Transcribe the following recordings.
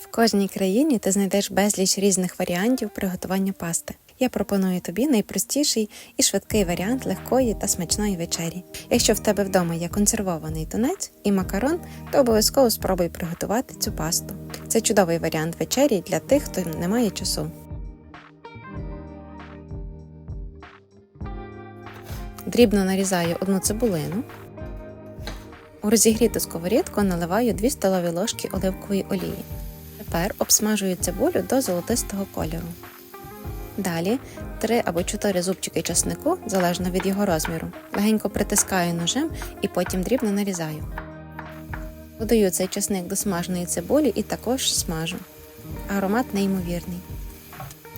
В кожній країні ти знайдеш безліч різних варіантів приготування пасти. Я пропоную тобі найпростіший і швидкий варіант легкої та смачної вечері. Якщо в тебе вдома є консервований тунець і макарон, то обов'язково спробуй приготувати цю пасту. Це чудовий варіант вечері для тих, хто не має часу. Дрібно нарізаю одну цибулину. У розігріту сковорідку наливаю 2 столові ложки оливкової олії. Тепер обсмажую цибулю до золотистого кольору. Далі 3 або 4 зубчики часнику, залежно від його розміру, легенько притискаю ножем і потім дрібно нарізаю. Додаю цей часник до смаженої цибулі і також смажу. Аромат неймовірний.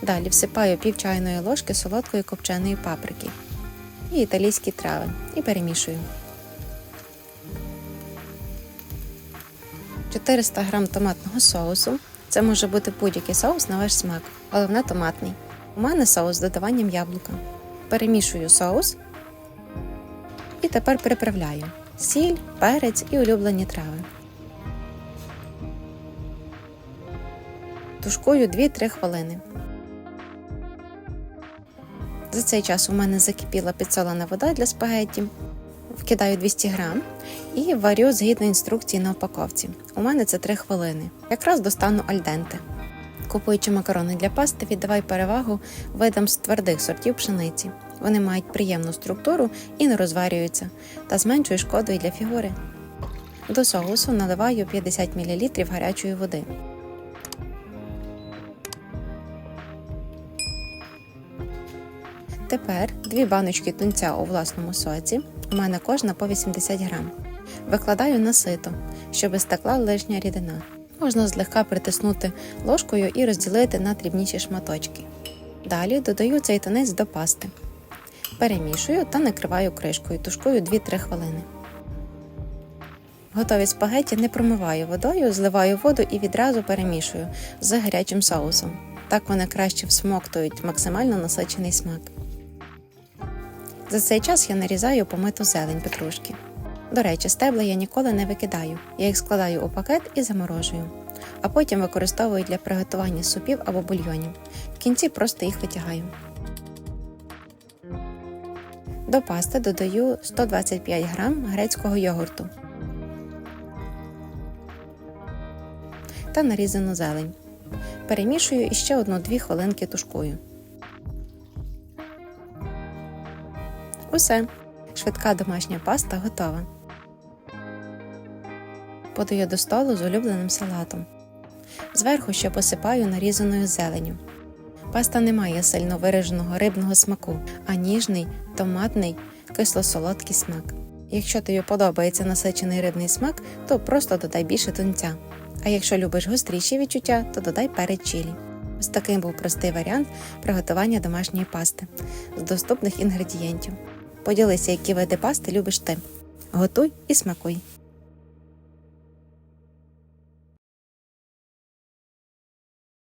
Далі всипаю пів чайної ложки солодкої копченої паприки і італійські трави і перемішую. 400 г томатного соусу. Це може бути будь-який соус на ваш смак, головне томатний. У мене соус з додаванням яблука. Перемішую соус і тепер приправляю сіль, перець і улюблені трави. Тушкую 2-3 хвилини. За цей час у мене закипіла підсолена вода для спагетті. Вкидаю 200 грам і варю згідно інструкції на упаковці. У мене це 3 хвилини. Якраз достану альденте. Купуючи макарони для пасти, віддавай перевагу видам з твердих сортів пшениці. Вони мають приємну структуру і не розварюються, та зменшують шкоду і для фігури. До соусу наливаю 50 мл гарячої води. Тепер дві баночки тунця у власному соці. У мене кожна по 80 грам. Викладаю на сито, щоб стекла лишня рідина. Можна злегка притиснути ложкою і розділити на дрібніші шматочки. Далі додаю цей тунець до пасти. Перемішую та накриваю кришкою, тушкую 2-3 хвилини. Готові спагеті не промиваю водою, зливаю воду і відразу перемішую з гарячим соусом. Так вони краще всмоктують максимально насичений смак. За цей час я нарізаю помиту зелень петрушки. До речі, стебла я ніколи не викидаю. Я їх складаю у пакет і заморожую, а потім використовую для приготування супів або бульйонів. В кінці просто їх витягаю. До пасти додаю 125 г грецького йогурту та нарізану зелень. Перемішую і ще одну-дві хвилинки тушкую. Усе. Швидка домашня паста готова. Подаю до столу з улюбленим салатом. Зверху ще посипаю нарізаною зеленю. Паста не має сильно вираженого рибного смаку, а ніжний, томатний, кисло-солодкий смак. Якщо тобі подобається насичений рибний смак, то просто додай більше тунця. А якщо любиш гостріші відчуття, то додай перець чилі. Ось таким був простий варіант приготування домашньої пасти з доступних інгредієнтів. Поділися, які види пасти любиш ти. Готуй і смакуй!